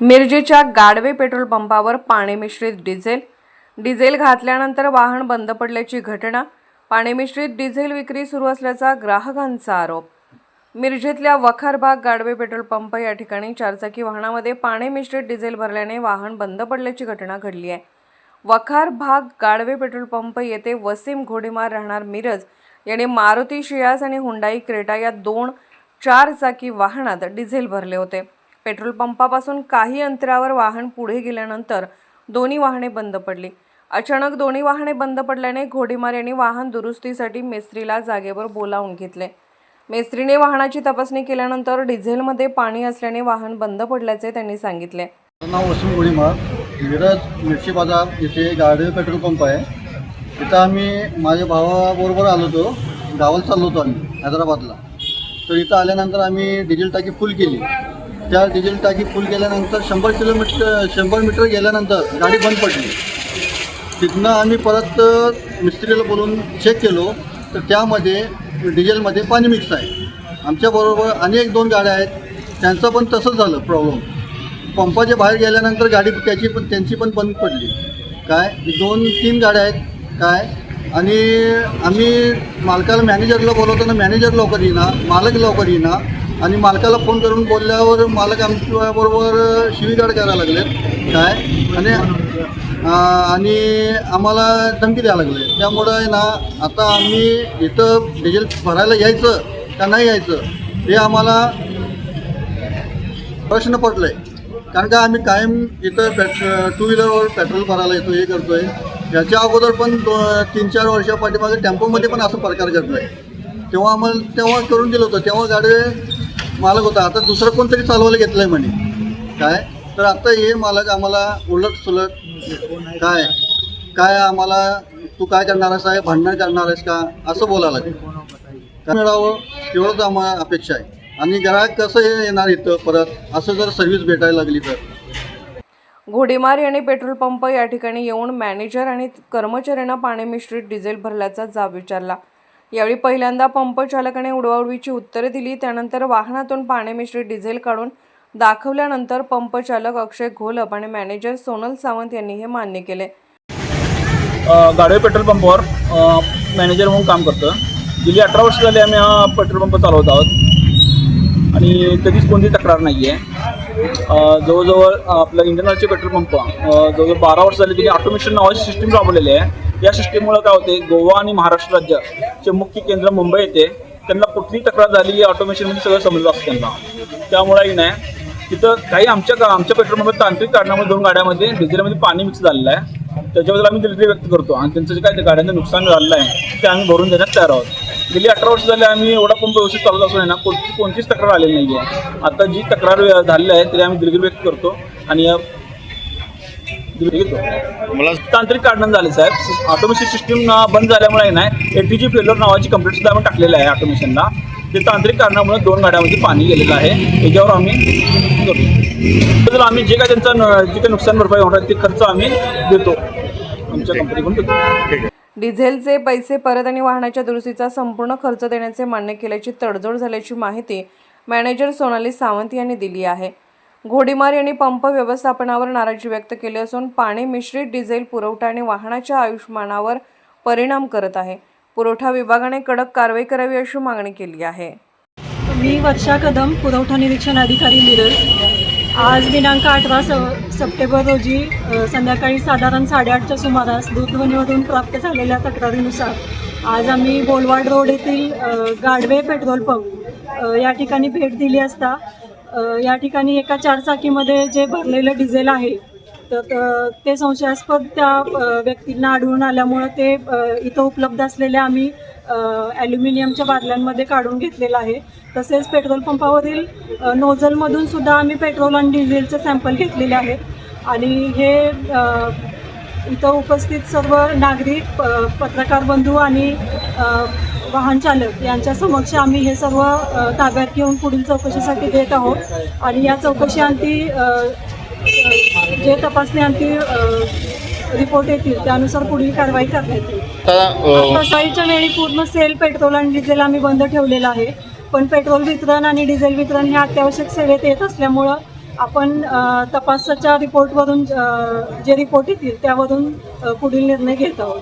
मिरजेच्या गाडवे पेट्रोल पंपावर पाणी मिश्रित डिझेल. डिझेल घातल्यानंतर वाहन बंद पडल्याची घटना. पाणी मिश्रित डिझेल विक्री सुरू असल्याचा ग्राहकांचा आरोप. मिरजेतल्या वखारबाग गाडवे पेट्रोल पंप या ठिकाणी चारचाकी वाहनामध्ये पाणी मिश्रित डिझेल भरल्याने वाहन बंद पडल्याची घटना घडली आहे. वखार भाग गाडवे पेट्रोल पंप येथे वसीम घोडेमार राहणार मिरज याने मारुती शियास आणि हुंडाई क्रेटा या दोन चार चाकी वाहनात डिझेल भरले होते. पेट्रोल पंपापासून काही अंतरावर वाहन पुढे गेल्यानंतर दोन्ही वाहने बंद पडली. अचानक दोन्ही वाहने बंद पडल्याने घोडेमार यांनी वाहन दुरुस्तीसाठी मेस्त्रीला जागेवर बोलावून घेतले. मेस्त्रीने वाहनाची तपासणी केल्यानंतर डिझेलमध्ये पाणी असल्याने वाहन बंद पडल्याचे त्यांनी सांगितले. नाव वसुम घोडीमार मिरज मिरची बाजार इथे गाडी पेट्रोल पंप आहे. तिथं आम्ही माझ्या भावाबरोबर आलो होतो. गावाला चाललो होतो आम्ही हैदराबादला. तर इथं आल्यानंतर आम्ही डिझेल टाकी फुल केली. त्या डिझेल टाकी फुल केल्यानंतर शंभर किलोमीटर शंभर मीटर गेल्यानंतर गाडी बंद पडली. तिथनं आम्ही परत मिस्त्रीला बोलून चेक केलो. तर त्यामध्ये डिझेलमध्ये पाणी मिक्स आहे. आमच्याबरोबर अनेक दोन गाड्या आहेत. त्यांचं पण तसंच झालं प्रॉब्लेम पंपाच्या बाहेर गेल्यानंतर गाडी त्याची पण त्यांची पण बंद पडली. काय? दोन तीन गाड्या आहेत. काय? आणि आम्ही मालकाला मॅनेजरला बोलवताना मॅनेजर लवकर येईना मालक लवकर येईना. आणि मालकाला फोन करून बोलल्यावर मालक आमच्याबरोबर शिवीगाड करायला लागले. काय? आणि आणि आम्हाला धमकी द्यायला लागले. त्यामुळं आहे ना आता आम्ही इथं डिझेल भरायला यायचं का नाही यायचं हे आम्हाला प्रश्न पडलाय. कारण का आम्ही कायम इथं पेट टू व्हीलरवर पेट्रोल भरायला येतो हे करतोय. याच्या अगोदर पण दो तीन चार वर्षा पाठीमागे टेम्पोमध्ये पण असं प्रकार घडलाय. तेव्हा आम्हाला तेव्हा करून दिलं होतं. तेव्हा गाडी मालक होता. आता दुसरं कोणतरी चालवायला घेतलं आहे म्हणे. काय? तर आता हे मालक आम्हाला उलट सुलट काय? काय आम्हाला तू काय करणार आहेस आहे भांडण करणार आहेस का? असं बोलायला लागेल. काय मिळावं? एवढंच आम्हाला अपेक्षा आहे. आणि ग्राहक कसं हे येणार इथं परत? असं जर सर्व्हिस भेटायला लागली तर. घोडेमार आणि पेट्रोल पंप या ठिकाणी येऊन मॅनेजर आणि कर्मचाऱ्यांना पाणी मिश्रित डिझेल भरल्याचा जाब विचारला. यावेळी पहिल्यांदा पंप चालकाने उडवाउडवीची उत्तरे दिली त्यानंतर वाहनातून पाणी मिश्रित डिझेल काढून दाखवल्यानंतर पंप चालक अक्षय घोलप आणि मॅनेजर सोनल सावंत यांनी हे मान्य केले. गाडवे पेट्रोल पंपावर मॅनेजर म्हणून काम करतो गेली अठरा वर्ष झाली आम्ही हा पेट्रोल पंप चालवत आहोत. आणि कधीच कोणती तक्रार नाही आहे जवळजवळ आपलं इंडियन ऑइलचे पेट्रोल पंप जवळजवळ बारा वर्ष झाले तिथे ऑटोमेशन नावाची सिस्टीम राबवलेली आहे. या सिस्टीममुळे काय होते गोवा आणि महाराष्ट्र राज्याचे मुख्य केंद्र मुंबई येते. त्यांना कुठली तक्रार झाली ऑटोमेशनमध्ये सगळं समजलं असतं त्यांना. त्यामुळेही नाही तिथं काही आमच्या गा- आमच्या पेट्रोलमध्ये तांत्रिक कारणामुळे दोन गाड्यामध्ये डिझेलमध्ये पाणी मिक्स झालेलं आहे. त्याच्याबद्दल आम्ही दिलगिरी व्यक्त करतो आणि त्यांचं जे काय त्या गाड्यांचं नुकसान झालेलं आहे ते आम्ही भरून देण्यास तयार आहोत. गेली अठरा वर्ष झाले आम्ही एवढा पंप व्यवस्थित चालत असून आहे ना कोणती कोणतीच तक्रार आलेली नाही आहे आता जी तक्रार वे- झालेली आहे तरी आम्ही दिलगिरी व्यक्त करतो. आणि या मला तांत्रिक कारणानं झाले साहेब. ऑटोमेशन सिस्टीम बंद झाल्यामुळे नाही एल टी जी फेलर नावाची कंप्लेंट सुद्धा आम्ही टाकलेलं आहे ऑटोमेशनला ते तांत्रिक कारणामुळे दोन गाड्यामध्ये पाणी गेलेलं आहे. त्याच्यावर आम्ही आम्ही जे काय त्यांचं जे काही नुकसान भरपाई होणार ते खर्च आम्ही देतो. आमच्या कंपनीकडून देतो. डिझेलचे पैसे परत आणि वाहनाच्या दुरुस्तीचा संपूर्ण खर्च देण्याचे मान्य केल्याची तडजोड झाल्याची माहिती मॅनेजर सोनाली सावंत यांनी दिली आहे. घोडीमार यांनी पंप व्यवस्थापनावर नाराजी व्यक्त केली असून पाणी मिश्रित डिझेल पुरवठा आणि वाहनाच्या आयुष्यमानावर परिणाम करत आहे. पुरवठा विभागाने कडक कारवाई करावी अशी मागणी केली आहे. मी वर्षा कदम पुरवठा निरीक्षण अधिकारी मिरज. आज दिनांक अठरा स सप्टेंबर रोजी संध्याकाळी साधारण साडेआठच्या सुमारास दूरध्वनीवरून प्राप्त झालेल्या तक्रारीनुसार आज आम्ही बोलवाड रोड येथील गाडवे पेट्रोल पंप या ठिकाणी भेट दिली असता या ठिकाणी एका चारचाकीमध्ये जे भरलेलं डिझेल आहे तर ते संशयास्पद त्या व्यक्तींना आढळून आल्यामुळं ते इथं उपलब्ध असलेल्या आम्ही ॲल्युमिनियमच्या बादल्यांमध्ये काढून घेतलेलं आहे. तसेच पेट्रोल पंपावरील नोझलमधून सुद्धा आम्ही पेट्रोल आणि डिझेलचे सॅम्पल घेतलेले आहेत. आणि हे इथं उपस्थित सर्व नागरिक पत्रकार बंधू आणि वाहन चालक यांच्या समक्ष आम्ही हे सर्व ताब्यात घेऊन पुढील चौकशीसाठी देत आहोत. आणि या चौकशी अंती जे तपासणी अंती रिपोर्ट येतील त्यानुसार पुढील कारवाई करण्यात येईल. सकाळीच्या वेळी पूर्ण सेल पेट्रोल आणि डिझेल आम्ही बंद ठेवलेलं आहे. पण पेट्रोल वितरण आणि डिझेल वितरण हे अत्यावश्यक सेवेत येत असल्यामुळं आपण तपासाच्या रिपोर्टवरून जे रिपोर्ट येतील त्यावरून पुढील निर्णय घेत आहोत.